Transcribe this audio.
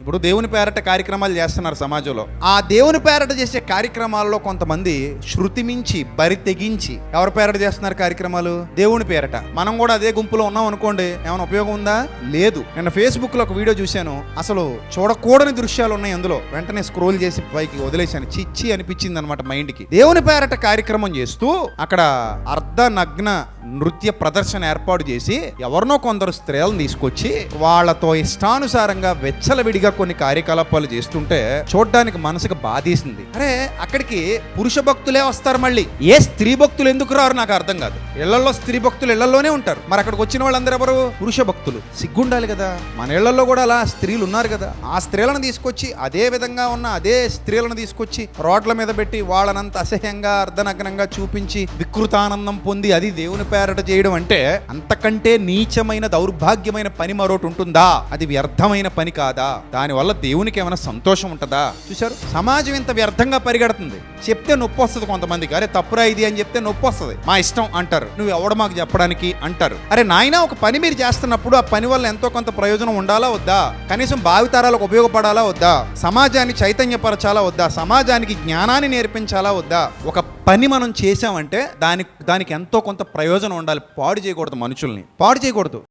ఇప్పుడు దేవుని పేరట కార్యక్రమాలు చేస్తున్నారు సమాజంలో. ఆ దేవుని పేరట చేసే కార్యక్రమాల్లో కొంతమంది శృతి మించి బరి తెగించి ఎవరి పేరట చేస్తున్నారు కార్యక్రమాలు? దేవుని పేరట. మనం కూడా అదే గుంపులో ఉన్నాం అనుకోండి. ఏమైనా ఉపయోగం ఉందా? లేదు. నేను ఫేస్బుక్లో ఒక వీడియో చూశాను. అసలు చూడకూడని దృశ్యాలు ఉన్నాయి అందులో. వెంటనే స్క్రోల్ చేసి పైకి వదిలేశాను. చిచ్చి అనిపించింది అనమాట మైండ్కి దేవుని పేరట కార్యక్రమం చేస్తూ అక్కడ అర్ధ నగ్న నృత్య ప్రదర్శన ఏర్పాటు చేసి ఎవరినో కొందరు స్త్రీలను తీసుకొచ్చి వాళ్ళతో ఇష్టానుసారంగా వెచ్చలవిడిగా కొన్ని కార్యకలాపాలు చేస్తుంటే చూడడానికి మనసుకు బాధేసింది. అరే అక్కడికి పురుష భక్తులే వస్తారు మళ్ళీ. ఏ స్త్రీ భక్తులు ఎందుకు రారు నాకు అర్థం కాదు. ఇళ్ళలో స్త్రీ భక్తులు ఇళ్ళలోనే ఉంటారు. మరి అక్కడికి వచ్చిన వాళ్ళందరూ ఎవరు? పురుష భక్తులు. సిగ్గుండాలి కదా. మన ఇళ్ళలో కూడా అలా స్త్రీలు ఉన్నారు కదా. ఆ స్త్రీలను తీసుకొచ్చి అదే విధంగా ఉన్న అదే స్త్రీలను తీసుకొచ్చి రోడ్ల మీద పెట్టి వాళ్ళనంత అసహ్యంగా అర్ధనగ్నంగా చూపించి వికృతానందం పొంది అది దేవుని పేరట చేయడం అంటే అంతకంటే నీచమైన దౌర్భాగ్యమైన పని మరొకటి ఉంటుందా? అది వ్యర్థమైన పని కాదా? దానివల్ల దేవునికి ఏమైనా సంతోషం ఉంటుందా? చూశారు? సమాజం ఇంత వ్యర్థంగా పరిగెడుతుంది. చెప్తే నొప్పి వస్తుంది కొంతమందికి. అరే తప్పురా ఇది అని చెప్తే నొప్పి వస్తుంది. మా ఇష్టం అంటారు. నువ్వు ఎవడ మాకు చెప్పడానికి అంటారు. అరే నాయన ఒక పని మీరు చేస్తున్నప్పుడు ఆ పని వల్ల ఎంతో కొంత ప్రయోజనం ఉండాలా వద్దా? కనీసం భావితరాలకు ఉపయోగపడాలా వద్దా? సమాజాన్ని చైతన్యపరచాలా వద్దా? సమాజానికి జ్ఞానాన్ని నేర్పించాలా వద్దా? ఒక పని మనం చేసామంటే దానికి దానికి ఎంతో కొంత ప్రయోజనం ఉండాలి. పాడు చేయకూడదు మనుషుల్ని. పాడు చేయకూడదు.